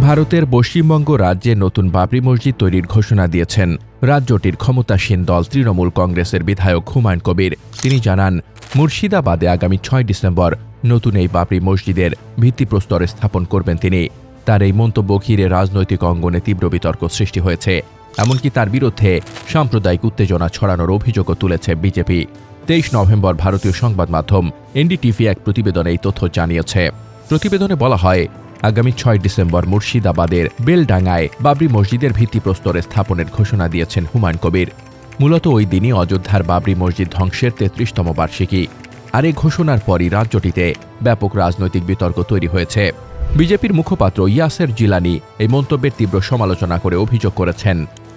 ভারতের পশ্চিমবঙ্গ রাজ্যে নতুন বাবরি মসজিদ তৈরির ঘোষণা দিয়েছেন। রাজ্যটির ক্ষমতাসীন দল তৃণমূল কংগ্রেসের বিধায়ক হুমায়ুন কবির। তিনি জানান, মুর্শিদাবাদে আগামী ছয় ডিসেম্বর নতুন এই বাবরি মসজিদের ভিত্তিপ্রস্তর স্থাপন করবেন তিনি। তার এই মন্তব্য ঘিরে রাজনৈতিক অঙ্গনে তীব্র বিতর্ক সৃষ্টি হয়েছে। এমনকি তার বিরুদ্ধে সাম্প্রদায়িক উত্তেজনা ছড়ানোর অভিযোগও তুলেছে বিজেপি। তেইশ নভেম্বর ভারতীয় সংবাদ মাধ্যম এনডিটিভি এক প্রতিবেদনে এই তথ্য জানিয়েছে। প্রতিবেদনে বলা হয় আগামী ছয় ডিসেম্বর মুর্শিদাবাদের বেলডাঙ্গায় বাবরি মসজিদের ভিত্তিপ্রস্তরে স্থাপনের ঘোষণা দিয়েছেন হুমায়ুন কবির। মূলত ওই দিনই অযোধ্যার বাবরি মসজিদ ধ্বংসের তেত্রিশতম বার্ষিকী। আর এই ঘোষণার পরই রাজ্যটিতে ব্যাপক রাজনৈতিক বিতর্ক তৈরি হয়েছে। বিজেপির মুখপাত্র ইয়াসের জিলানি এই মন্তব্যের তীব্র সমালোচনা করে অভিযোগ করেছেন,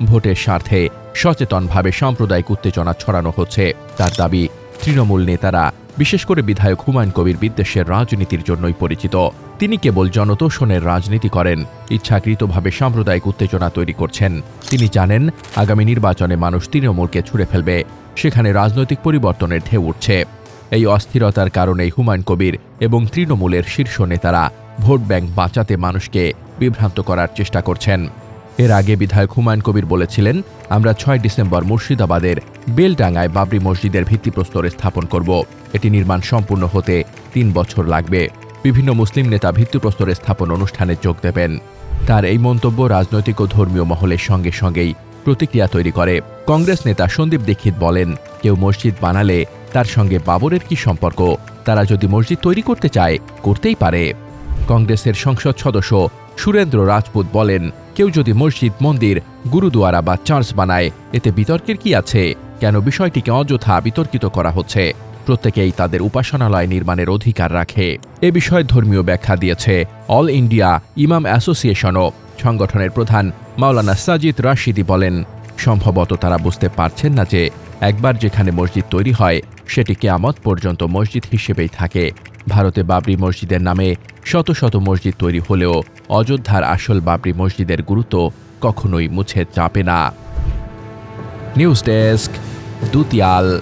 ভোটের স্বার্থে সচেতনভাবে সাম্প্রদায়িক উত্তেজনা ছড়ানো হচ্ছে। তার দাবি, তৃণমূল নেতারা বিশেষ করে বিধায়ক হুমায়ুন কবির বিদ্বেষের রাজনীতির জন্যই পরিচিত। তিনি কেবল জনতোষণের রাজনীতি করেন, ইচ্ছাকৃতভাবে সাম্প্রদায়িক উত্তেজনা তৈরি করছেন। তিনি জানেন, আগামী নির্বাচনে মানুষ তৃণমূলকে ছুড়ে ফেলবে, সেখানে রাজনৈতিক পরিবর্তনের ঢেউ উঠছে। এই অস্থিরতার কারণেই হুমায়ুন কবির এবং তৃণমূলের শীর্ষ নেতারা ভোট ব্যাংক বাঁচাতে মানুষকে বিভ্রান্ত করার চেষ্টা করছেন। এর আগে বিধায়ক হুমায়ুন কবির বলেছিলেন, আমরা ছয় ডিসেম্বর মুর্শিদাবাদের বেলডাঙ্গায় বাবরি মসজিদের ভিত্তিপ্রস্তর স্থাপন করব। এটি নির্মাণ সম্পূর্ণ হতে তিন বছর লাগবে। বিভিন্ন মুসলিম নেতা ভিত্তিপ্রস্তরে স্থাপন অনুষ্ঠানে যোগ দেবেন। তার এই মন্তব্য রাজনৈতিক ও ধর্মীয় মহলের সঙ্গে সঙ্গেই প্রতিক্রিয়া তৈরি করে। কংগ্রেস নেতা সন্দীপ দীক্ষিত বলেন, কেউ মসজিদ বানালে তার সঙ্গে বাবরের কি সম্পর্ক? তারা যদি মসজিদ তৈরি করতে চায়, করতেই পারে। কংগ্রেসের সংসদ সদস্য সুরেন্দ্র রাজপুত বলেন কেউ যদি মসজিদ, মন্দির, গুরুদুয়ারা বা চার্চ বানায়, এতে বিতর্কের কি আছে? কেন বিষয়টিকে অযথা বিতর্কিত করা হচ্ছে? প্রত্যেকেই তাদের উপাসনালয় নির্মাণের অধিকার রাখে। এ বিষয়ে ধর্মীয় ব্যাখ্যা দিয়েছে অল ইন্ডিয়া ইমাম অ্যাসোসিয়েশনও। সংগঠনের প্রধান মাওলানা সাজিদ রাশিদি বলেন, সম্ভবত তারা বুঝতে পারছেন না যে একবার যেখানে মসজিদ তৈরি হয় সেটি কেয়ামত পর্যন্ত মসজিদ হিসেবেই থাকে। ভারতে বাবরি মসজিদের নামে শত শত মসজিদ তৈরি হলেও অযোধ্যার আসল বাবরি মসজিদের গুরুত্ব কখনোই মুছে চাপে না। News desk, দুতিয়াল।